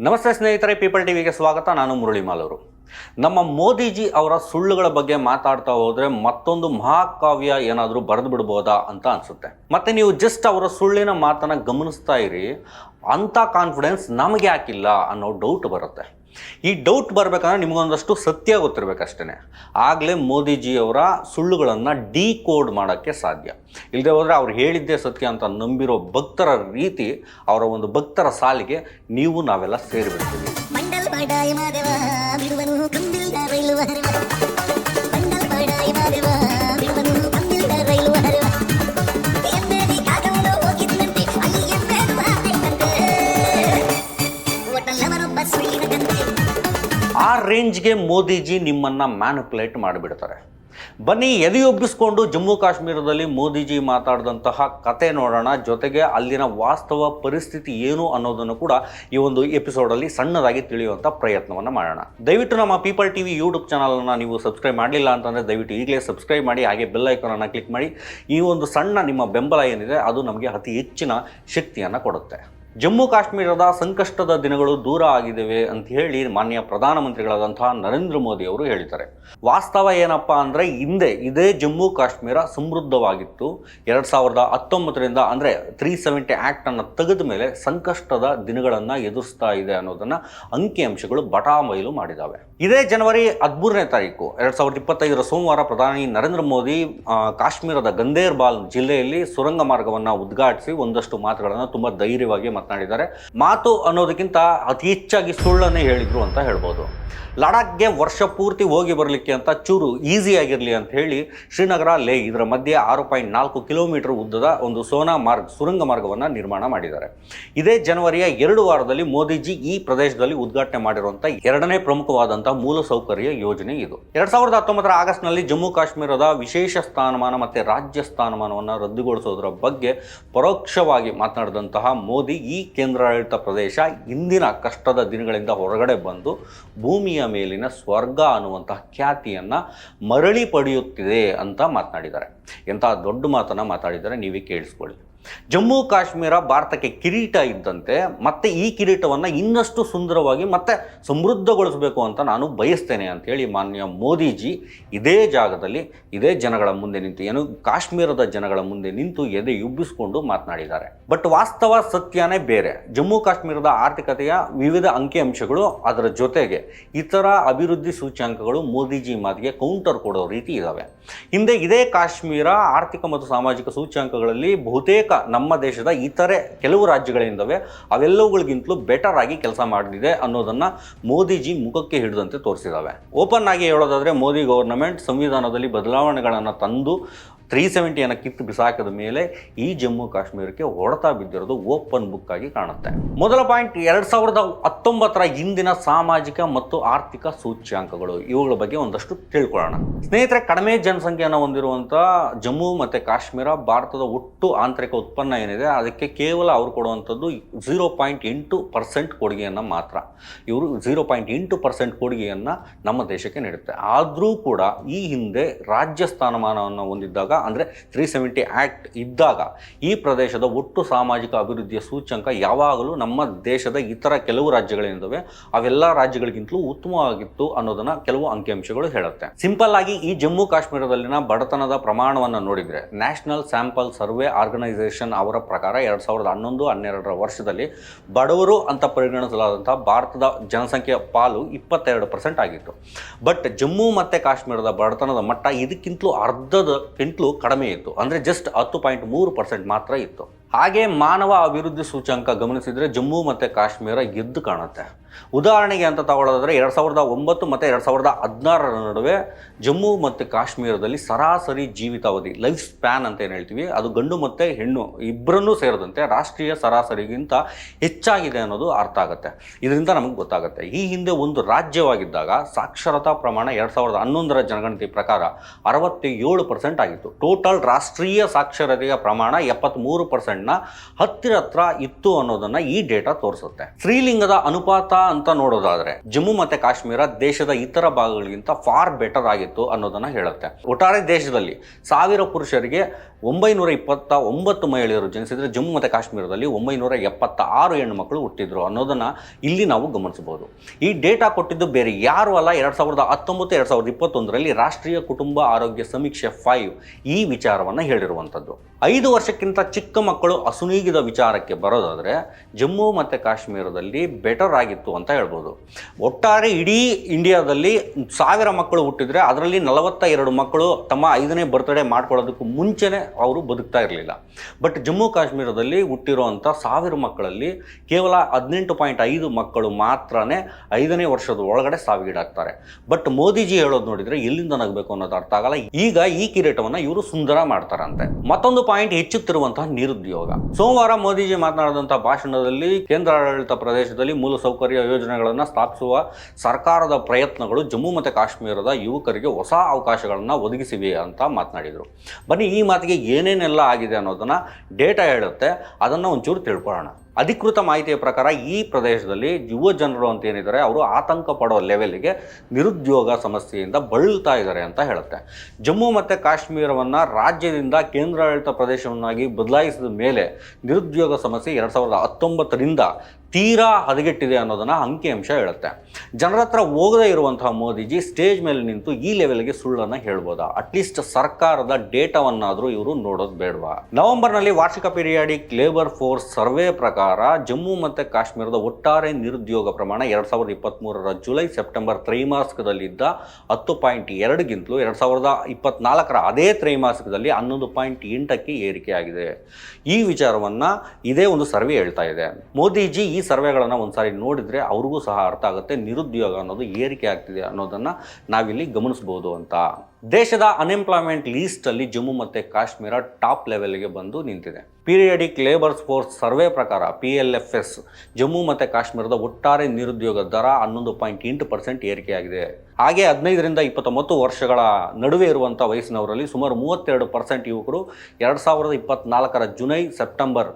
ನಮಸ್ತೆ ಸ್ನೇಹಿತರೆ ಪೀಪಲ್ ಟಿವಿಗೆ ಸ್ವಾಗತ. ನಾನು ಮುರಳಿ ಮಾಲೂರು ನಮ್ಮ ಮೋದಿಜಿ ಅವರ ಸುಳ್ಳುಗಳ ಬಗ್ಗೆ ಮಾತಾಡ್ತಾ ಹೋದ್ರೆ ಮತ್ತೊಂದು ಮಹಾಕಾವ್ಯ ಏನಾದರೂ ಬರೆದು ಬಿಡ್ಬೋದಾ ಅಂತ ಅನ್ಸುತ್ತೆ. ಮತ್ತೆ ನೀವು ಜಸ್ಟ್ ಅವರ ಸುಳ್ಳಿನ ಮಾತನ್ನು ಗಮನಿಸ್ತಾ ಇರಿ. ಅಂಥ ಕಾನ್ಫಿಡೆನ್ಸ್ ನಮಗೆ ಯಾಕಿಲ್ಲ ಅನ್ನೋ ಡೌಟ್ ಬರುತ್ತೆ. ಈ ಡೌಟ್ ಬರಬೇಕಂದ್ರೆ ನಿಮಗೊಂದಷ್ಟು ಸತ್ಯ ಗೊತ್ತಿರಬೇಕಷ್ಟೇ ಆಗಲೇ ಮೋದಿಜಿಯವರ ಸುಳ್ಳುಗಳನ್ನು ಡಿಕೋಡ್ ಮಾಡೋಕ್ಕೆ ಸಾಧ್ಯ. ಇಲ್ಲದೆ ಹೋದರೆ ಅವ್ರು ಹೇಳಿದ್ದೇ ಸತ್ಯ ಅಂತ ನಂಬಿರೋ ಭಕ್ತರ ರೀತಿ, ಅವರ ಒಂದು ಭಕ್ತರ ಸಾಲಿಗೆ ನೀವು ನಾವೆಲ್ಲ ಸೇರಿಬಿಡ್ತೀವಿ. ಆ ರೇಂಜ್ಗೆ ಮೋದಿಜಿ ನಿಮ್ಮನ್ನು ಮ್ಯಾನುಪುಲೇಟ್ ಮಾಡಿಬಿಡ್ತಾರೆ. ಬನ್ನಿ ಎದೆಯೊಬ್ಬಿಸ್ಕೊಂಡು ಜಮ್ಮು ಕಾಶ್ಮೀರದಲ್ಲಿ ಮೋದಿಜಿ ಮಾತಾಡಿದಂತಹ ಕತೆ ನೋಡೋಣ. ಜೊತೆಗೆ ಅಲ್ಲಿನ ವಾಸ್ತವ ಪರಿಸ್ಥಿತಿ ಏನು ಅನ್ನೋದನ್ನು ಕೂಡ ಈ ಒಂದು ಎಪಿಸೋಡಲ್ಲಿ ಸಣ್ಣದಾಗಿ ತಿಳಿಯುವಂಥ ಪ್ರಯತ್ನವನ್ನು ಮಾಡೋಣ. ದಯವಿಟ್ಟು ನಮ್ಮ ಪೀಪಲ್ ಟಿ ವಿ ಯೂಟ್ಯೂಬ್ ಚಾನಲನ್ನು ನೀವು ಸಬ್ಸ್ಕ್ರೈಬ್ ಮಾಡಲಿಲ್ಲ ಅಂತಂದರೆ ದಯವಿಟ್ಟು ಈಗಲೇ ಸಬ್ಸ್ಕ್ರೈಬ್ ಮಾಡಿ, ಹಾಗೆ ಬೆಲ್ ಐಕಾನನ್ನು ಕ್ಲಿಕ್ ಮಾಡಿ. ಈ ಒಂದು ಸಣ್ಣ ನಿಮ್ಮ ಬೆಂಬಲ ಏನಿದೆ, ಅದು ನಮಗೆ ಅತಿ ಹೆಚ್ಚಿನ ಶಕ್ತಿಯನ್ನು ಕೊಡುತ್ತೆ. ಜಮ್ಮು ಕಾಶ್ಮೀರದ ಸಂಕಷ್ಟದ ದಿನಗಳು ದೂರ ಆಗಿದ್ದಾವೆ ಅಂತ ಹೇಳಿ ಮಾನ್ಯ ಪ್ರಧಾನಮಂತ್ರಿಗಳಾದಂತಹ ನರೇಂದ್ರ ಮೋದಿ ಅವರು ಹೇಳಿದ್ದಾರೆ. ವಾಸ್ತವ ಏನಪ್ಪ ಅಂದರೆ ಹಿಂದೆ ಇದೇ ಜಮ್ಮು ಕಾಶ್ಮೀರ ಸಮೃದ್ಧವಾಗಿತ್ತು. ಎರಡು ಸಾವಿರದ ಹತ್ತೊಂಬತ್ತರಿಂದ ಅಂದರೆ ತ್ರೀ ಸೆವೆಂಟಿ ಆ್ಯಕ್ಟನ್ನು ತೆಗೆದ ಮೇಲೆ ಸಂಕಷ್ಟದ ದಿನಗಳನ್ನು ಎದುರಿಸ್ತಾ ಇದೆ ಅನ್ನೋದನ್ನು ಅಂಕಿಅಂಶಗಳು ಬಟಾಮೈಲು ಮಾಡಿದ್ದಾವೆ ಇದೇ ಜನವರಿ ಹದಿಮೂರನೇ ತಾರೀಕು ಎರಡು ಸಾವಿರದ ಇಪ್ಪತ್ತೈದರ ಸೋಮವಾರ ಪ್ರಧಾನಿ ನರೇಂದ್ರ ಮೋದಿ ಕಾಶ್ಮೀರದ ಗಂದೇರ್ಬಾಲ್ ಜಿಲ್ಲೆಯಲ್ಲಿ ಸುರಂಗ ಮಾರ್ಗವನ್ನು ಉದ್ಘಾಟಿಸಿ ಒಂದಷ್ಟು ಮಾತುಗಳನ್ನು ತುಂಬ ಧೈರ್ಯವಾಗಿ ಮಾತನಾಡಿದ್ದಾರೆ. ಮಾತು ಅನ್ನೋದಕ್ಕಿಂತ ಅತಿ ಹೆಚ್ಚಾಗಿ ಸುಳ್ಳನ್ನೇ ಹೇಳಿದ್ರು ಅಂತ ಹೇಳ್ಬೋದು. ಲಡಾಖ್ಗೆ ವರ್ಷ ಪೂರ್ತಿ ಹೋಗಿ ಬರಲಿಕ್ಕೆ ಅಂತ ಚೂರು ಈಸಿ ಆಗಿರಲಿ ಅಂತ ಹೇಳಿ ಶ್ರೀನಗರ ಲೇ ಇದರ ಮಧ್ಯೆ ಆರು ಪಾಯಿಂಟ್ ನಾಲ್ಕು ಕಿಲೋಮೀಟರ್ ಉದ್ದದ ಒಂದು ಸೋನಾ ಮಾರ್ಗ, ಸುರಂಗ ಮಾರ್ಗವನ್ನು ನಿರ್ಮಾಣ ಮಾಡಿದ್ದಾರೆ. ಇದೇ ಜನವರಿಯ ಎರಡು ವಾರದಲ್ಲಿ ಮೋದಿಜಿ ಈ ಪ್ರದೇಶದಲ್ಲಿ ಉದ್ಘಾಟನೆ ಮಾಡಿರುವಂತಹ ಎರಡನೇ ಪ್ರಮುಖವಾದಂತಹ ಮೂಲಸೌಕರ್ಯ ಯೋಜನೆ ಇದು. ಎರಡ್ ಸಾವಿರದ ಹತ್ತೊಂಬತ್ತರ ಆಗಸ್ಟ್ನಲ್ಲಿ ಜಮ್ಮು ಕಾಶ್ಮೀರದ ವಿಶೇಷ ಸ್ಥಾನಮಾನ ಮತ್ತು ರಾಜ್ಯ ಸ್ಥಾನಮಾನವನ್ನು ರದ್ದುಗೊಳಿಸೋದರ ಬಗ್ಗೆ ಪರೋಕ್ಷವಾಗಿ ಮಾತನಾಡಿದಂತಹ ಮೋದಿ ಈ ಕೇಂದ್ರಾಡಳಿತ ಪ್ರದೇಶ ಇಂದಿನ ಕಷ್ಟದ ದಿನಗಳಿಂದ ಹೊರಗಡೆ ಬಂದು ಭೂಮಿಯ ಮೇಲಿನ ಸ್ವರ್ಗ ಅನ್ನುವಂತಹ ಖ್ಯಾತಿಯನ್ನು ಮರಳಿ ಪಡೆಯುತ್ತಿದೆ ಅಂತ ಮಾತನಾಡಿದ್ದಾರೆ. ಎಂತಹ ದೊಡ್ಡ ಮಾತನ್ನು ಮಾತಾಡಿದ್ದಾರೆ, ನೀವೇ ಕೇಳಿಸ್ಕೊಳ್ಳಿ. ಜಮ್ಮು ಕಾಶ್ಮೀರ ಭಾರತಕ್ಕೆ ಕಿರೀಟ ಇದ್ದಂತೆ ಮತ್ತೆ ಈ ಕಿರೀಟವನ್ನು ಇನ್ನಷ್ಟು ಸುಂದರವಾಗಿ ಮತ್ತೆ ಸಮೃದ್ಧಗೊಳಿಸಬೇಕು ಅಂತ ನಾನು ಬಯಸ್ತೇನೆ ಅಂತ ಹೇಳಿ ಮಾನ್ಯ ಮೋದಿಜಿ ಇದೇ ಜಾಗದಲ್ಲಿ, ಇದೇ ಜನಗಳ ಮುಂದೆ ನಿಂತು, ಏನು ಕಾಶ್ಮೀರದ ಜನಗಳ ಮುಂದೆ ನಿಂತು ಎದೆ ಯುಬ್ಬಿಸಿಕೊಂಡು ಮಾತನಾಡಿದ್ದಾರೆ. ಬಟ್ ವಾಸ್ತವ ಸತ್ಯನೇ ಬೇರೆ. ಜಮ್ಮು ಕಾಶ್ಮೀರದ ಆರ್ಥಿಕತೆಯ ವಿವಿಧ ಅಂಕಿಅಂಶಗಳು ಅದರ ಜೊತೆಗೆ ಇತರ ಅಭಿವೃದ್ಧಿ ಸೂಚ್ಯಾಂಕಗಳು ಮೋದಿಜಿ ಮಾತಿಗೆ ಕೌಂಟರ್ ಕೊಡೋ ರೀತಿ ಇದ್ದಾವೆ ಹಿಂದೆ ಇದೇ ಕಾಶ್ಮೀರ ಆರ್ಥಿಕ ಮತ್ತು ಸಾಮಾಜಿಕ ಸೂಚ್ಯಾಂಕಗಳಲ್ಲಿ ಬಹುತೇಕ ನಮ್ಮ ದೇಶದ ಇತರೆ ಕೆಲವು ರಾಜ್ಯಗಳಿಂದವೆ ಅವೆಲ್ಲವುಗಳಿಗಿಂತಲೂ ಬೆಟರ್ ಆಗಿ ಕೆಲಸ ಮಾಡಿದೆ ಅನ್ನೋದನ್ನ ಮೋದಿಜಿ ಮುಖಕ್ಕೆ ಹಿಡಿದಂತೆ ತೋರಿಸಿದ್ದಾವೆ. ಓಪನ್ ಆಗಿ ಹೇಳೋದಾದ್ರೆ ಮೋದಿ ಗವರ್ನಮೆಂಟ್ ಸಂವಿಧಾನದಲ್ಲಿ ಬದಲಾವಣೆಗಳನ್ನು ತಂದು ತ್ರೀ ಸೆವೆಂಟಿಯನ್ನು ಕಿತ್ತು ಬಿಸಾಕಿದ ಮೇಲೆ ಈ ಜಮ್ಮು ಕಾಶ್ಮೀರಕ್ಕೆ ಹೊಡೆತಾ ಬಿದ್ದಿರೋದು ಓಪನ್ ಬುಕ್ ಆಗಿ ಕಾಣುತ್ತೆ. ಮೊದಲ ಪಾಯಿಂಟ್, ಎರಡು ಸಾವಿರದ ಹತ್ತೊಂಬತ್ತರ ಹಿಂದಿನ ಸಾಮಾಜಿಕ ಮತ್ತು ಆರ್ಥಿಕ ಸೂಚ್ಯಾಂಕಗಳು. ಇವುಗಳ ಬಗ್ಗೆ ಒಂದಷ್ಟು ತಿಳ್ಕೊಳ್ಳೋಣ. ಸ್ನೇಹಿತರೆ, ಕಡಿಮೆ ಜನಸಂಖ್ಯೆಯನ್ನು ಹೊಂದಿರುವಂಥ ಜಮ್ಮು ಮತ್ತು ಕಾಶ್ಮೀರ ಭಾರತದ ಒಟ್ಟು ಆಂತರಿಕ ಉತ್ಪನ್ನ ಏನಿದೆ, ಅದಕ್ಕೆ ಕೇವಲ ಅವರು ಕೊಡುವಂಥದ್ದು ಝೀರೋ ಪಾಯಿಂಟ್ ಎಂಟು ಪರ್ಸೆಂಟ್ ಕೊಡುಗೆಯನ್ನು ಮಾತ್ರ. ಇವರು ಝೀರೋ ಪಾಯಿಂಟ್ ಎಂಟು ಪರ್ಸೆಂಟ್ ಕೊಡುಗೆಯನ್ನು ನಮ್ಮ ದೇಶಕ್ಕೆ ನೀಡುತ್ತೆ. ಆದರೂ ಕೂಡ ಈ ಹಿಂದೆ ರಾಜ್ಯ ಸ್ಥಾನಮಾನವನ್ನು ಹೊಂದಿದ್ದಾಗ ಅಂದರೆ ತ್ರೀ ಸೆವೆಂಟಿ ಆ್ಯಕ್ಟ್ ಇದ್ದಾಗ ಈ ಪ್ರದೇಶದ ಒಟ್ಟು ಸಾಮಾಜಿಕ ಅಭಿವೃದ್ಧಿಯ ಸೂಚ್ಯಂಕ ಯಾವಾಗಲೂ ನಮ್ಮ ದೇಶದ ಇತರ ಕೆಲವು ರಾಜ್ಯಗಳೇನಿದ್ದಾವೆ, ಅವೆಲ್ಲ ರಾಜ್ಯಗಳಿಗಿಂತಲೂ ಉತ್ತಮವಾಗಿತ್ತು ಅನ್ನೋದನ್ನ ಕೆಲವು ಅಂಕಿಅಂಶಗಳು ಹೇಳುತ್ತೆ. ಸಿಂಪಲ್ ಆಗಿ ಈ ಜಮ್ಮು ಕಾಶ್ಮೀರದಲ್ಲಿನ ಬಡತನದ ಪ್ರಮಾಣವನ್ನು ನೋಡಿದರೆ ನ್ಯಾಷನಲ್ ಸ್ಯಾಂಪಲ್ ಸರ್ವೆ ಆರ್ಗನೈಸೇಷನ್ ಅವರ ಪ್ರಕಾರ ಎರಡು ಸಾವಿರದ ಹನ್ನೊಂದು, ಹನ್ನೆರಡರ ವರ್ಷದಲ್ಲಿ ಬಡವರು ಅಂತ ಪರಿಗಣಿಸಲಾದಂಥ ಭಾರತದ ಜನಸಂಖ್ಯೆಯ ಪಾಲು ಇಪ್ಪತ್ತೆರಡು ಪರ್ಸೆಂಟ್ ಆಗಿತ್ತು. ಬಟ್ ಜಮ್ಮು ಮತ್ತು ಕಾಶ್ಮೀರದ ಬಡತನದ ಮಟ್ಟ ಇದಕ್ಕಿಂತಲೂ ಅರ್ಧದಕ್ಕಿಂತಲೂ ಕಡಿಮೆ ಇತ್ತು. ಅಂದರೆ ಜಸ್ಟ್ ಹತ್ತು ಪಾಯಿಂಟ್ ಮೂರು ಪರ್ಸೆಂಟ್ ಮಾತ್ರ ಇತ್ತು. ಹಾಗೆ ಮಾನವ ಅಭಿವೃದ್ಧಿ ಸೂಚ್ಯಂಕ ಗಮನಿಸಿದರೆ ಜಮ್ಮು ಮತ್ತು ಕಾಶ್ಮೀರ ಗೆದ್ದು ಕಾಣುತ್ತೆ. ಉದಾಹರಣೆಗೆ ಅಂತ ತಗೊಳ್ಳೋದಾದರೆ ಎರಡು ಸಾವಿರದ ಒಂಬತ್ತು ಮತ್ತು ಎರಡು ಸಾವಿರದ ಹದಿನಾರರ ನಡುವೆ ಜಮ್ಮು ಮತ್ತು ಕಾಶ್ಮೀರದಲ್ಲಿ ಸರಾಸರಿ ಜೀವಿತಾವಧಿ, ಲೈಫ್ ಸ್ಪ್ಯಾನ್ ಅಂತ ಏನು ಹೇಳ್ತೀವಿ, ಅದು ಗಂಡು ಮತ್ತು ಹೆಣ್ಣು ಇಬ್ಬರನ್ನೂ ಸೇರಿದಂತೆ ರಾಷ್ಟ್ರೀಯ ಸರಾಸರಿಗಿಂತ ಹೆಚ್ಚಾಗಿದೆ ಅನ್ನೋದು ಅರ್ಥ ಆಗುತ್ತೆ. ಇದರಿಂದ ನಮಗೆ ಗೊತ್ತಾಗುತ್ತೆ. ಈ ಹಿಂದೆ ಒಂದು ರಾಜ್ಯವಾಗಿದ್ದಾಗ ಸಾಕ್ಷರತಾ ಪ್ರಮಾಣ ಎರಡು ಸಾವಿರದ ಹನ್ನೊಂದರ ಜನಗಣತಿ ಪ್ರಕಾರ ಅರವತ್ತೇಳು ಪರ್ಸೆಂಟ್ ಆಗಿತ್ತು. ಟೋಟಲ್ ರಾಷ್ಟ್ರೀಯ ಸಾಕ್ಷರತೆಯ ಪ್ರಮಾಣ ಎಪ್ಪತ್ತ್ಮೂರು ಪರ್ಸೆಂಟ್ ಪರ್ಸೆಂಟ್ನ ಹತ್ತಿರ ಹತ್ರ ಇತ್ತು ಅನ್ನೋದನ್ನ ಈ ಡೇಟಾ ತೋರಿಸುತ್ತೆ. ಸ್ತ್ರೀಲಿಂಗದ ಅನುಪಾತ ಅಂತ ನೋಡೋದಾದ್ರೆ ಜಮ್ಮು ಮತ್ತೆ ಕಾಶ್ಮೀರ ದೇಶದ ಇತರ ಭಾಗಗಳಿಗಿಂತ ಫಾರ್ ಬೆಟರ್ ಆಗಿತ್ತು ಅನ್ನೋದನ್ನ ಹೇಳುತ್ತೆ. ಒಟ್ಟಾರೆ ದೇಶದಲ್ಲಿ ಸಾವಿರ ಪುರುಷರಿಗೆ ಒಂಬೈನೂರ ಇಪ್ಪತ್ತ ಒಂಬತ್ತು ಮಹಿಳೆಯರು ಜನಿಸಿದ್ರೆ ಜಮ್ಮು ಮತ್ತು ಕಾಶ್ಮೀರದಲ್ಲಿ ಒಂಬೈನೂರ ಎಪ್ಪತ್ತ ಆರು ಹೆಣ್ಣು ಮಕ್ಕಳು ಹುಟ್ಟಿದ್ರು ಅನ್ನೋದನ್ನ ಇಲ್ಲಿ ನಾವು ಗಮನಿಸಬಹುದು. ಈ ಡೇಟಾ ಕೊಟ್ಟಿದ್ದು ಬೇರೆ ಯಾರು ಅಲ್ಲ, ಎರಡು ಸಾವಿರದ ಹತ್ತೊಂಬತ್ತು, ಎರಡು ಸಾವಿರದ ಇಪ್ಪತ್ತೊಂದರಲ್ಲಿ ರಾಷ್ಟ್ರೀಯ ಕುಟುಂಬ ಆರೋಗ್ಯ ಸಮೀಕ್ಷೆ ಫೈವ್ ಈ ವಿಚಾರವನ್ನು ಹೇಳಿರುವಂಥದ್ದು. ಐದು ವರ್ಷಕ್ಕಿಂತ ಚಿಕ್ಕ ಮಕ್ಕಳು ಅಸುನೀಗಿದ ವಿಚಾರಕ್ಕೆ ಬರೋದಾದರೆ ಜಮ್ಮು ಮತ್ತು ಕಾಶ್ಮೀರದಲ್ಲಿ ಬೆಟರ್ ಆಗಿತ್ತು ಅಂತ ಹೇಳ್ಬೋದು. ಒಟ್ಟಾರೆ ಇಡೀ ಇಂಡಿಯಾದಲ್ಲಿ ಸಾವಿರ ಮಕ್ಕಳು ಹುಟ್ಟಿದರೆ ಅದರಲ್ಲಿ ನಲವತ್ತ ಎರಡು ಮಕ್ಕಳು ತಮ್ಮ ಐದನೇ ಬರ್ತ್ಡೇ ಮಾಡ್ಕೊಳ್ಳೋದಕ್ಕೂ ಮುಂಚೆನೇ ಅವರು ಬದುಕ್ತಾ ಇರಲಿಲ್ಲ. ಬಟ್ ಜಮ್ಮು ಕಾಶ್ಮೀರದಲ್ಲಿ ಹುಟ್ಟಿರುವಂಥ ಸಾವಿರ ಮಕ್ಕಳಲ್ಲಿ ಕೇವಲ ಹದಿನೆಂಟು ಪಾಯಿಂಟ್ ಐದು ಮಕ್ಕಳು ಮಾತ್ರನೇ ಐದನೇ ವರ್ಷದ ಒಳಗಡೆ ಸಾವಿಗೀಡಾಗ್ತಾರೆ. ಬಟ್ ಮೋದಿಜಿ ಹೇಳೋದು ನೋಡಿದರೆ ಎಲ್ಲಿಂದ ನಗಬೇಕು ಅನ್ನೋದು ಅರ್ಥ ಆಗಲ್ಲ. ಈಗ ಈ ಕಿರೀಟವನ್ನು ಇವರು ಸುಂದರ ಮಾಡ್ತಾರಂತೆ. ಮತ್ತೊಂದು ಪಾಯಿಂಟ್ ಹೆಚ್ಚುತ್ತಿರುವಂತಹ ನಿರುದ್ಯೋಗ. ಸೋಮವಾರ ಮೋದಿಜಿ ಮಾತನಾಡಿದಂಥ ಭಾಷಣದಲ್ಲಿ ಕೇಂದ್ರಾಡಳಿತ ಪ್ರದೇಶದಲ್ಲಿ ಮೂಲಸೌಕರ್ಯ ಯೋಜನೆಗಳನ್ನು ಸ್ಥಾಪಿಸುವ ಸರ್ಕಾರದ ಪ್ರಯತ್ನಗಳು ಜಮ್ಮು ಮತ್ತು ಕಾಶ್ಮೀರದ ಯುವಕರಿಗೆ ಹೊಸ ಅವಕಾಶಗಳನ್ನು ಒದಗಿಸಿವೆ ಅಂತ ಮಾತನಾಡಿದರು. ಬನ್ನಿ ಈ ಮಾತಿಗೆ ಏನೇನೆಲ್ಲ ಆಗಿದೆ ಅನ್ನೋದನ್ನು ಡೇಟಾ ಹೇಳುತ್ತೆ. ಅದನ್ನು ಒಂಚೂರು ತಿಳ್ಕೊಳ್ಳೋಣ. ಅಧಿಕೃತ ಮಾಹಿತಿಯ ಪ್ರಕಾರ ಈ ಪ್ರದೇಶದಲ್ಲಿ ಯುವ ಜನರು ಅಂತ ಏನಿದ್ದಾರೆ, ಅವರು ಆತಂಕ ಪಡೋ ಲೆವೆಲ್ಗೆ ನಿರುದ್ಯೋಗ ಸಮಸ್ಯೆಯಿಂದ ಬಳಲ್ತಾ ಇದ್ದಾರೆ ಅಂತ ಹೇಳುತ್ತೆ. ಜಮ್ಮು ಮತ್ತು ಕಾಶ್ಮೀರವನ್ನು ರಾಜ್ಯದಿಂದ ಕೇಂದ್ರಾಡಳಿತ ಪ್ರದೇಶವನ್ನಾಗಿ ಬದಲಾಯಿಸಿದ ಮೇಲೆ ನಿರುದ್ಯೋಗ ಸಮಸ್ಯೆ ಎರಡು ಸಾವಿರದ ಹತ್ತೊಂಬತ್ತರಿಂದ ತೀರಾ ಹದಗೆಟ್ಟಿದೆ ಅನ್ನೋದನ್ನು ಅಂಕಿಅಂಶ ಹೇಳುತ್ತೆ. ಜನರ ಹತ್ರ ಹೋಗದೇ ಇರುವಂತಹ ಮೋದಿಜಿ ಸ್ಟೇಜ್ ಮೇಲೆ ನಿಂತು ಈ ಲೆವೆಲ್ಗೆ ಸುಳ್ಳನ್ನು ಹೇಳ್ಬೋದಾ? ಅಟ್ಲೀಸ್ಟ್ ಸರ್ಕಾರದ ಡೇಟಾವನ್ನಾದರೂ ಇವರು ನೋಡೋದು ಬೇಡವಾ? ನವೆಂಬರ್ನಲ್ಲಿ ವಾರ್ಷಿಕ ಪೀರಿಯಾಡಿಕ್ ಲೇಬರ್ ಫೋರ್ಸ್ ಸರ್ವೆ ಪ್ರಕಾರ ಜಮ್ಮು ಮತ್ತು ಕಾಶ್ಮೀರದ ಒಟ್ಟಾರೆ ನಿರುದ್ಯೋಗ ಪ್ರಮಾಣ ಎರಡು ಸಾವಿರದ ಇಪ್ಪತ್ತ್ಮೂರರ ಜುಲೈ, ಸೆಪ್ಟೆಂಬರ್ ತ್ರೈಮಾಸಿಕದಲ್ಲಿದ್ದ ಹತ್ತು ಪಾಯಿಂಟ್ ಎರಡುಗಿಂತಲೂ ಎರಡು ಸಾವಿರದ ಇಪ್ಪತ್ನಾಲ್ಕರ ಅದೇ ತ್ರೈಮಾಸಿಕದಲ್ಲಿ ಹನ್ನೊಂದು ಪಾಯಿಂಟ್ ಎಂಟಕ್ಕೆ ಏರಿಕೆಯಾಗಿದೆ. ಈ ವಿಚಾರವನ್ನು ಇದೇ ಒಂದು ಸರ್ವೆ ಹೇಳ್ತಾ ಇದೆ. ಮೋದಿಜಿ ಸರ್ವೆಗಳನ್ನು ಒಂದ್ಸಾರಿ ನೋಡಿದರೆ ಅವ್ರಿಗೂ ಸಹ ಅರ್ಥ ಆಗುತ್ತೆ ನಿರುದ್ಯೋಗ ಅನ್ನೋದು ಏರಿಕೆ ಆಗ್ತಿದೆ ಅನ್ನೋದನ್ನು ನಾವಿಲ್ಲಿ ಗಮನಿಸ್ಬೋದು ಅಂತ. ದೇಶದ ಅನ್ಎಂಪ್ಲಾಯ್ಮೆಂಟ್ ಲೀಸ್ಟಲ್ಲಿ ಜಮ್ಮು ಮತ್ತು ಕಾಶ್ಮೀರ ಟಾಪ್ ಲೆವೆಲ್ಗೆ ಬಂದು ನಿಂತಿದೆ. ಪೀರಿಯಡಿಕ್ ಲೇಬರ್ ಫೋರ್ಸ್ ಸರ್ವೆ ಪ್ರಕಾರ P L F S Jammu ಮತ್ತು ಕಾಶ್ಮೀರದ ಒಟ್ಟಾರೆ ನಿರುದ್ಯೋಗ ದರ ಹನ್ನೊಂದು ಪಾಯಿಂಟ್ ಎಂಟು ಪರ್ಸೆಂಟ್ ಏರಿಕೆಯಾಗಿದೆ. ಹಾಗೆ ಹದಿನೈದರಿಂದ ಇಪ್ಪತ್ತೊಂಬತ್ತು ವರ್ಷಗಳ ನಡುವೆ ಇರುವಂಥ ವಯಸ್ಸಿನವರಲ್ಲಿ ಸುಮಾರು ಮೂವತ್ತೆರಡು ಪರ್ಸೆಂಟ್ ಯುವಕರು ಎರಡು ಸಾವಿರದ ಇಪ್ಪತ್ನಾಲ್ಕರ ಜುಲೈ, ಸೆಪ್ಟೆಂಬರ್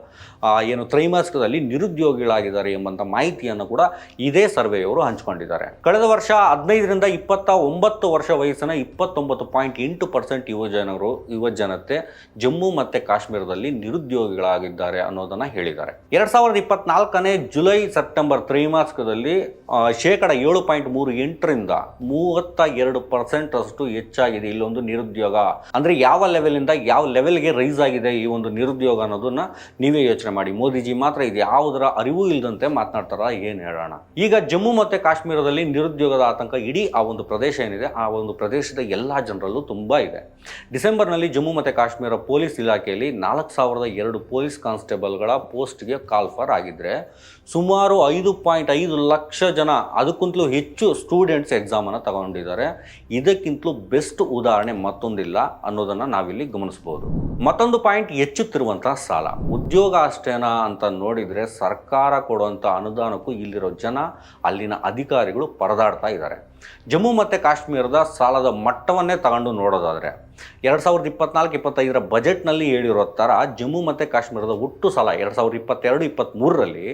ಏನು ತ್ರೈಮಾಸಿಕದಲ್ಲಿ ನಿರುದ್ಯೋಗಿಗಳಾಗಿದ್ದಾರೆ ಎಂಬಂಥ ಮಾಹಿತಿಯನ್ನು ಕೂಡ ಇದೇ ಸರ್ವೆಯವರು ಹಂಚಿಕೊಂಡಿದ್ದಾರೆ. ಕಳೆದ ವರ್ಷ ಹದಿನೈದರಿಂದ ಇಪ್ಪತ್ತ ಒಂಬತ್ತು ವರ್ಷ ವಯಸ್ಸಿನ ಇಪ್ಪತ್ತೊಂಬತ್ತು ಪಾಯಿಂಟ್ ಎಂಟು ಪರ್ಸೆಂಟ್ ಯುವಜನರು, ಯುವಜನತೆ ಜಮ್ಮು ಮತ್ತು ಕಾಶ್ಮೀರದಲ್ಲಿ ನಿರುದ್ಯೋಗಿಗಳಾಗಿದ್ದಾರೆ ಅನ್ನೋದನ್ನು ಹೇಳಿದ್ದಾರೆ. ಎರಡು ಸಾವಿರದ ಇಪ್ಪತ್ನಾಲ್ಕನೇ ಜುಲೈ ಸೆಪ್ಟೆಂಬರ್ ತ್ರೈಮಾಸಿಕದಲ್ಲಿ ಶೇಕಡ ಏಳು ಪಾಯಿಂಟ್ ಮೂರು ಎಂಟರಿಂದ ಮೂವತ್ತ ಎರಡು ಪರ್ಸೆಂಟ್ ಅಷ್ಟು ಹೆಚ್ಚಾಗಿದೆ ಇಲ್ಲೊಂದು ನಿರುದ್ಯೋಗ. ಅಂದರೆ ಯಾವ ಲೆವೆಲಿಂದ ಯಾವ ಲೆವೆಲ್ಗೆ ರೈಸ್ ಆಗಿದೆ ಈ ಒಂದು ನಿರುದ್ಯೋಗ ಅನ್ನೋದನ್ನ ನೀವೇ ಯೋಚನೆ ಮಾಡಿ. ಮೋದಿಜಿ ಮಾತ್ರ ಇದು ಯಾವುದರ ಅರಿವು ಇಲ್ಲದಂತೆ ಮಾತನಾಡ್ತಾರ ಏನು ಹೇಳೋಣ. ಈಗ ಜಮ್ಮು ಮತ್ತು ಕಾಶ್ಮೀರದಲ್ಲಿ ನಿರುದ್ಯೋಗದ ಆತಂಕ ಇಡೀ ಆ ಒಂದು ಪ್ರದೇಶ ಏನಿದೆ, ಆ ಒಂದು ಪ್ರದೇಶದ ಎಲ್ಲ ಜನರಲ್ಲೂ ತುಂಬ ಇದೆ. ಡಿಸೆಂಬರ್ನಲ್ಲಿ ಜಮ್ಮು ಮತ್ತು ಕಾಶ್ಮೀರ ಪೊಲೀಸ್ ಇಲಾಖೆಯಲ್ಲಿ ನಾಲ್ಕು ಸಾವಿರದ ಎರಡು ಪೊಲೀಸ್ ಕಾನ್ಸ್ಟೇಬಲ್ಗಳ ಪೋಸ್ಟ್ಗೆ ಕಾಲ್ ಫಾರ್ ಆಗಿದ್ರೆ ಸುಮಾರು ಐದು ಪಾಯಿಂಟ್ ಐದು ಲಕ್ಷ ಜನ ಅದಕ್ಕಿಂತಲೂ ಹೆಚ್ಚು ಸ್ಟೂಡೆಂಟ್ಸ್ ಎಕ್ಸಾಮನ್ನು ತಗೊಂಡಿದ್ದಾರೆ. ಇದಕ್ಕಿಂತಲೂ ಬೆಸ್ಟ್ ಉದಾಹರಣೆ ಮತ್ತೊಂದಿಲ್ಲ ಅನ್ನೋದನ್ನು ನಾವಿಲ್ಲಿ ಗಮನಿಸ್ಬೋದು ಮತ್ತೊಂದು ಪಾಯಿಂಟ್ ಹೆಚ್ಚುತ್ತಿರುವಂಥ ಸಾಲ. ಉದ್ಯೋಗ ಅಷ್ಟೇನಾ ಅಂತ ನೋಡಿದರೆ ಸರ್ಕಾರ ಕೊಡುವಂಥ ಅನುದಾನಕ್ಕೂ ಇಲ್ಲಿರೋ ಜನ ಅಲ್ಲಿನ ಅಧಿಕಾರಿಗಳು ಪರದಾಡ್ತಾ ಇದ್ದಾರೆ. ಜಮ್ಮು ಮತ್ತು ಕಾಶ್ಮೀರದ ಸಾಲದ ಮಟ್ಟವನ್ನೇ ತಗೊಂಡು ನೋಡೋದಾದರೆ ಎರಡು ಸಾವಿರದ ಇಪ್ಪತ್ನಾಲ್ಕು, ಇಪ್ಪತ್ತೈದರ ಬಜೆಟ್ನಲ್ಲಿ ಹೇಳಿರೋ ಥರ ಜಮ್ಮು ಮತ್ತು ಕಾಶ್ಮೀರದ ಒಟ್ಟು ಸಾಲ ಎರಡು ಸಾವಿರದ ಇಪ್ಪತ್ತೆರಡು ಇಪ್ಪತ್ತ್ಮೂರರಲ್ಲಿ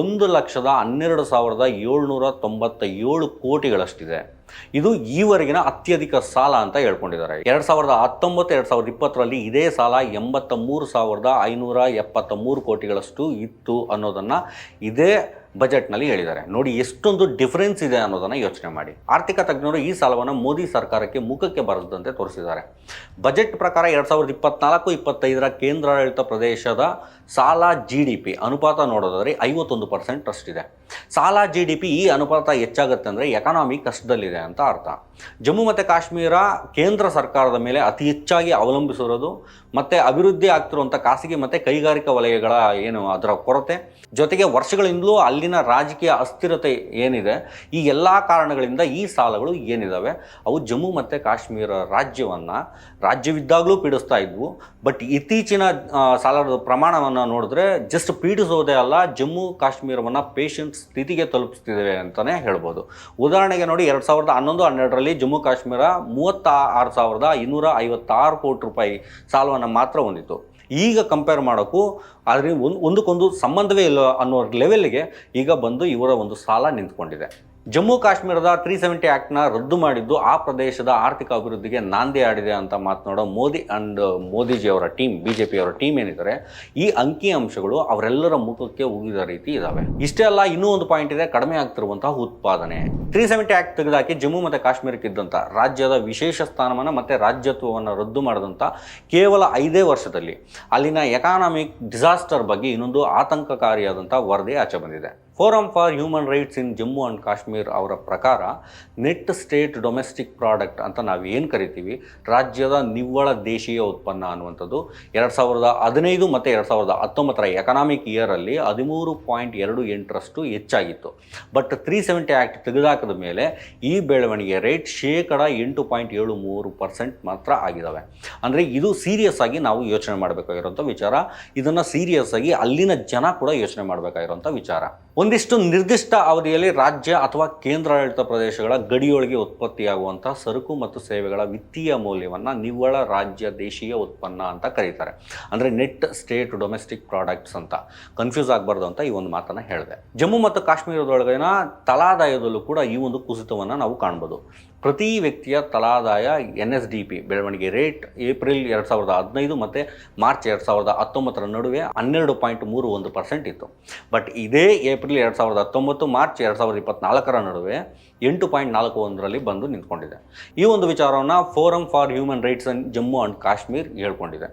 ಒಂದು ಲಕ್ಷದ ಹನ್ನೆರಡು ಸಾವಿರದ ಏಳ್ನೂರ ತೊಂಬತ್ತ ಏಳು ಕೋಟಿಗಳಷ್ಟಿದೆ. ಇದು ಈವರೆಗಿನ ಅತ್ಯಧಿಕ ಸಾಲ ಅಂತ ಹೇಳ್ಕೊಂಡಿದ್ದಾರೆ. ಎರಡು ಸಾವಿರದ ಹತ್ತೊಂಬತ್ತು, ಎರಡು ಸಾವಿರದ ಇಪ್ಪತ್ತರಲ್ಲಿ ಇದೇ ಸಾಲ ಎಂಬತ್ತ ಮೂರು ಸಾವಿರದ ಐನೂರ ಎಪ್ಪತ್ತ ಮೂರು ಕೋಟಿಗಳಷ್ಟು ಇತ್ತು ಅನ್ನೋದನ್ನು ಇದೇ ಬಜೆಟ್ನಲ್ಲಿ ಹೇಳಿದ್ದಾರೆ. ನೋಡಿ, ಎಷ್ಟೊಂದು ಡಿಫರೆನ್ಸ್ ಇದೆ ಅನ್ನೋದನ್ನು ಯೋಚನೆ ಮಾಡಿ. ಆರ್ಥಿಕ ತಜ್ಞರು ಈ ಸಾಲವನ್ನು ಮೋದಿ ಸರ್ಕಾರಕ್ಕೆ ಮುಖಕ್ಕೆ ಬರದಂತೆ ತೋರಿಸಿದ್ದಾರೆ. ಬಜೆಟ್ ಪ್ರಕಾರ ಎರಡು ಸಾವಿರದ ಇಪ್ಪತ್ನಾಲ್ಕು, ಇಪ್ಪತ್ತೈದರ ಕೇಂದ್ರಾಡಳಿತ ಪ್ರದೇಶದ ಸಾಲ ಜಿ ಡಿ ಪಿ ಅನುಪಾತ ನೋಡೋದಾದ್ರೆ ಐವತ್ತೊಂದು ಪರ್ಸೆಂಟ್ ಅಷ್ಟಿದೆ ಸಾಲ ಜಿ ಡಿ ಪಿ ಈ ಅನುಪಾತ ಹೆಚ್ಚಾಗುತ್ತೆ ಅಂದರೆ ಎಕಾನಮಿ ಕಷ್ಟದಲ್ಲಿದೆ ಅಂತ ಅರ್ಥ. ಜಮ್ಮು ಮತ್ತು ಕಾಶ್ಮೀರ ಕೇಂದ್ರ ಸರ್ಕಾರದ ಮೇಲೆ ಅತಿ ಹೆಚ್ಚಾಗಿ ಅವಲಂಬಿಸಿರೋದು ಮತ್ತು ಅಭಿವೃದ್ಧಿ ಆಗ್ತಿರುವಂಥ ಖಾಸಗಿ ಮತ್ತು ಕೈಗಾರಿಕಾ ವಲಯಗಳ ಏನು ಅದರ ಕೊರತೆ. ಜೊತೆಗೆ ವರ್ಷಗಳಿಂದಲೂ ಅಲ್ಲಿನ ರಾಜಕೀಯ ಅಸ್ಥಿರತೆ ಏನಿದೆ, ಈ ಎಲ್ಲ ಕಾರಣಗಳಿಂದ ಈ ಸಾಲಗಳು ಏನಿದ್ದಾವೆ ಅವು ಜಮ್ಮು ಮತ್ತು ಕಾಶ್ಮೀರ ರಾಜ್ಯವನ್ನು ರಾಜ್ಯವಿದ್ದಾಗಲೂ ಪೀಡಿಸ್ತಾ ಇದ್ವು. ಬಟ್ ಇತ್ತೀಚಿನ ಸಾಲದ ಪ್ರಮಾಣವನ್ನು ನೋಡಿದ್ರೆ ಜಸ್ಟ್ ಪೀಡಿಸೋದೇ ಅಲ್ಲ, ಜಮ್ಮು ಕಾಶ್ಮೀರವನ್ನು ಪೇಷಂಟ್ ಸ್ಥಿತಿಗೆ ತಲುಪಿಸ್ತಿದ್ದೇವೆ ಅಂತಲೇ ಹೇಳ್ಬೋದು. ಉದಾಹರಣೆಗೆ ನೋಡಿ, ಎರಡು ಸಾವಿರದ ಹನ್ನೊಂದು, ಹನ್ನೆರಡರಲ್ಲಿ ಜಮ್ಮು ಕಾಶ್ಮೀರ ಮೂವತ್ತ ಆರು ಸಾವಿರದ ಇನ್ನೂರ ಐವತ್ತಾರು ಕೋಟಿ ರೂಪಾಯಿ ಸಾಲವನ್ನು ಮಾತ್ರ ಹೊಂದಿತ್ತು. ಈಗ ಕಂಪೇರ್ ಮಾಡೋಕ್ಕೂ ಆದರೆ ಒಂದು, ಒಂದಕ್ಕೊಂದು ಸಂಬಂಧವೇ ಇಲ್ಲ ಅನ್ನೋ ಲೆವೆಲ್ಗೆ ಈಗ ಬಂದು ಇವರ ಒಂದು ಸಾಲ ನಿಂತ್ಕೊಂಡಿದೆ. ಜಮ್ಮು ಕಾಶ್ಮೀರದ ತ್ರೀ ಸೆವೆಂಟಿ ಆ್ಯಕ್ಟ್ನ ರದ್ದು ಮಾಡಿದ್ದು ಆ ಪ್ರದೇಶದ ಆರ್ಥಿಕ ಅಭಿವೃದ್ಧಿಗೆ ನಾಂದಿ ಆಡಿದೆ ಅಂತ ಮಾತನಾಡೋ ಮೋದಿ ಆ್ಯಂಡ್ ಮೋದಿಜಿ ಅವರ ಟೀಮ್ ಬಿ ಜೆ ಪಿಯವರ ಟೀಮ್ ಏನಿದ್ದಾರೆ, ಈ ಅಂಕಿ ಅಂಶಗಳು ಅವರೆಲ್ಲರ ಮುಖಕ್ಕೆ ಉಗಿದ ರೀತಿ ಇದ್ದಾವೆ ಇಷ್ಟೇ ಅಲ್ಲ, ಇನ್ನೂ ಒಂದು ಪಾಯಿಂಟ್ ಇದೆ, ಕಡಿಮೆ ಆಗ್ತಿರುವಂತಹ ಉತ್ಪಾದನೆ. ತ್ರೀ ಸೆವೆಂಟಿ ಆ್ಯಕ್ಟ್ ತೆಗೆದಾಕಿ ಜಮ್ಮು ಮತ್ತು ಕಾಶ್ಮೀರಕ್ಕಿದ್ದಂಥ ರಾಜ್ಯದ ವಿಶೇಷ ಸ್ಥಾನಮಾನ ಮತ್ತು ರಾಜ್ಯತ್ವವನ್ನು ರದ್ದು ಮಾಡಿದಂಥ ಕೇವಲ ಐದೇ ವರ್ಷದಲ್ಲಿ ಅಲ್ಲಿನ ಎಕಾನಮಿಕ್ ಡಿಸಾಸ್ಟರ್ ಬಗ್ಗೆ ಇನ್ನೊಂದು ಆತಂಕಕಾರಿಯಾದಂಥ ವರದಿ ಆಚೆ ಬಂದಿದೆ. Forum for human rights in Jammu and Kashmir ಅವರ ಪ್ರಕಾರ ನೆಟ್ ಸ್ಟೇಟ್ ಡೊಮೆಸ್ಟಿಕ್ ಪ್ರಾಡಕ್ಟ್ ಅಂತ ನಾವು ಏನು ಕರಿತೀವಿ? ರಾಜ್ಯದ ನಿವ್ವಳ ದೇಶೀಯ ಉತ್ಪನ್ನ ಅನ್ನುವಂಥದ್ದು. ಎರಡು ಸಾವಿರದ ಹದಿನೈದು ಮತ್ತು ಎರಡು ಸಾವಿರದ ಹತ್ತೊಂಬತ್ತರ ಎಕನಾಮಿಕ್ ಇಯರಲ್ಲಿ ಹದಿಮೂರು ಪಾಯಿಂಟ್ ಎರಡು ಎಂಟರಷ್ಟು ಹೆಚ್ಚಾಗಿತ್ತು. ಬಟ್ ತ್ರೀ ಸೆವೆಂಟಿ ಆ್ಯಕ್ಟ್ ತೆಗೆದುಹಾಕಿದ ಮೇಲೆ ಈ ಬೆಳವಣಿಗೆ ರೇಟ್ ಶೇಕಡ ಎಂಟು ಪಾಯಿಂಟ್ ಏಳು ಮೂರು ಪರ್ಸೆಂಟ್ ಮಾತ್ರ ಆಗಿದ್ದಾವೆ ಅಂದರೆ ಇದು ಸೀರಿಯಸ್ ಆಗಿ ನಾವು ಯೋಚನೆ ಮಾಡಬೇಕಾಗಿರೋಂಥ ವಿಚಾರ. ಇದನ್ನು ಸೀರಿಯಸ್ ಆಗಿ ಅಲ್ಲಿನ ಜನ ಕೂಡ ಯೋಚನೆ ಮಾಡಬೇಕಾಗಿರೋಂಥ ವಿಚಾರ. ಒಂದಿಷ್ಟು ನಿರ್ದಿಷ್ಟ ಅವಧಿಯಲ್ಲಿ ರಾಜ್ಯ ಅಥವಾ ಕೇಂದ್ರಾಡಳಿತ ಪ್ರದೇಶಗಳ ಗಡಿಯೊಳಗೆ ಉತ್ಪತ್ತಿಯಾಗುವಂತಹ ಸರಕು ಮತ್ತು ಸೇವೆಗಳ ವಿತ್ತೀಯ ಮೌಲ್ಯವನ್ನು ನಿವ್ವಳ ರಾಜ್ಯ ದೇಶೀಯ ಉತ್ಪನ್ನ ಅಂತ ಕರೀತಾರೆ. ಅಂದರೆ ನೆಟ್, ಸ್ಟೇಟ್, ಡೊಮೆಸ್ಟಿಕ್ ಪ್ರಾಡಕ್ಟ್ಸ್ ಅಂತ. ಕನ್ಫ್ಯೂಸ್ ಆಗಬಾರ್ದು ಅಂತ ಈ ಒಂದು ಮಾತನ್ನು ಹೇಳಿದೆ. ಜಮ್ಮು ಮತ್ತು ಕಾಶ್ಮೀರದೊಳಗಿನ ತಲಾದಾಯದಲ್ಲೂ ಕೂಡ ಈ ಒಂದು ಕುಸಿತವನ್ನು ನಾವು ಕಾಣ್ಬೋದು. ಪ್ರತಿ ವ್ಯಕ್ತಿಯ ತಲಾದಾಯ ಎನ್ ಎಸ್ ಡಿ ಪಿ ಬೆಳವಣಿಗೆ ರೇಟ್ ಏಪ್ರಿಲ್ ಎರಡು ಸಾವಿರದ ಹದಿನೈದು ಮತ್ತು ಮಾರ್ಚ್ ಎರಡು ಸಾವಿರದ ಹತ್ತೊಂಬತ್ತರ ನಡುವೆ ಹನ್ನೆರಡು ಪಾಯಿಂಟ್ ಮೂರು ಒಂದು ಪರ್ಸೆಂಟ್ ಇತ್ತು. ಬಟ್ ಇದೇ ಏಪ್ರಿಲ್ ಎರಡು ಸಾವಿರದ ಹತ್ತೊಂಬತ್ತು, ಮಾರ್ಚ್ ಎರಡು ಸಾವಿರದ ಇಪ್ಪತ್ನಾಲ್ಕರ ನಡುವೆ ಎಂಟು ಪಾಯಿಂಟ್ ನಾಲ್ಕು ಒಂದರಲ್ಲಿ ಬಂದು ನಿಂತ್ಕೊಂಡಿದೆ. ಈ ಒಂದು ವಿಚಾರವನ್ನು forum for human rights and Jammu and Kashmir ಹೇಳ್ಕೊಂಡಿದೆ.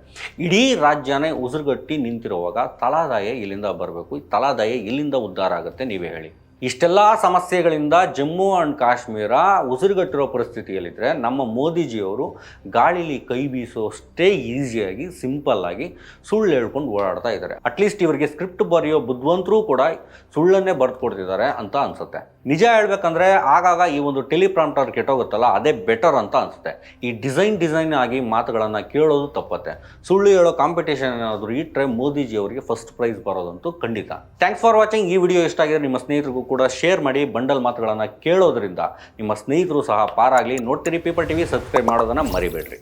ಇಡೀ ರಾಜ್ಯನೇ ಉಸಿರುಗಟ್ಟಿ ನಿಂತಿರುವಾಗ ತಲಾದಾಯ ಇಲ್ಲಿಂದ ಬರಬೇಕು ತಲಾದಾಯ ಇಲ್ಲಿಂದ ಉದ್ಧಾರ ಆಗುತ್ತೆ, ನೀವೇ ಹೇಳಿ. ಇಷ್ಟೆಲ್ಲ ಸಮಸ್ಯೆಗಳಿಂದ ಜಮ್ಮು ಆ್ಯಂಡ್ ಕಾಶ್ಮೀರ ಉಸಿರುಗಟ್ಟಿರೋ ಪರಿಸ್ಥಿತಿಯಲ್ಲಿದ್ದರೆ ನಮ್ಮ ಮೋದಿಜಿಯವರು ಗಾಳಿಲಿ ಕೈ ಬೀಸೋಷ್ಟೇ ಈಸಿಯಾಗಿ ಸಿಂಪಲ್ಲಾಗಿ ಸುಳ್ಳು ಹೇಳ್ಕೊಂಡು ಓಡಾಡ್ತಾ ಇದ್ದಾರೆ. ಅಟ್ಲೀಸ್ಟ್ ಇವರಿಗೆ ಸ್ಕ್ರಿಪ್ಟ್ ಬರೆಯೋ ಬುದ್ಧಿವಂತರೂ ಕೂಡ ಸುಳ್ಳನ್ನೇ ಬರೆದು ಕೊಡ್ತಿದ್ದಾರೆ ಅಂತ ಅನಿಸುತ್ತೆ. ನಿಜ ಹೇಳ್ಬೇಕಂದ್ರೆ ಆಗಾಗ ಈ ಒಂದು ಟೆಲಿಪ್ರಾಂಪ್ಟರ್ ಕೆಟ್ಟೋಗುತ್ತಲ್ಲ, ಅದೇ ಬೆಟರ್ ಅಂತ ಅನಿಸುತ್ತೆ. ಈ ಡಿಸೈನ್ ಡಿಸೈನ್ ಆಗಿ ಮಾತುಗಳನ್ನು ಕೇಳೋದು ತಪ್ಪತ್ತೆ. ಸುಳ್ಳು ಹೇಳೋ ಕಾಂಪಿಟೇಷನ್ ಏನಾದರೂ ಇಟ್ಟರೆ ಮೋದಿಜಿಯವರಿಗೆ ಫಸ್ಟ್ ಪ್ರೈಸ್ ಬರೋದಂತೂ ಖಂಡಿತ. ಥ್ಯಾಂಕ್ಸ್ ಫಾರ್ ವಾಚಿಂಗ್ ಈ ವಿಡಿಯೋ ಇಷ್ಟ ಆಗಿದೆ ನಿಮ್ಮ ಸ್ನೇಹಿತರಿಗೂ ಕೂಡ ಶೇರ್ ಮಾಡಿ ಬಂಡಲ್ ಮಾತುಗಳನ್ನು ಕೇಳೋದ್ರಿಂದ ನಿಮ್ಮ ಸ್ನೇಹಿತರು ಸಹ ಪಾರಾಗಲಿ. ನೋಡ್ತೀರಿ ಪೀಪಲ್ ಟಿವಿ ಸಬ್ಸ್ಕ್ರೈಬ್ ಮಾಡೋದನ್ನು ಮರಿಬೇಡ್ರಿ.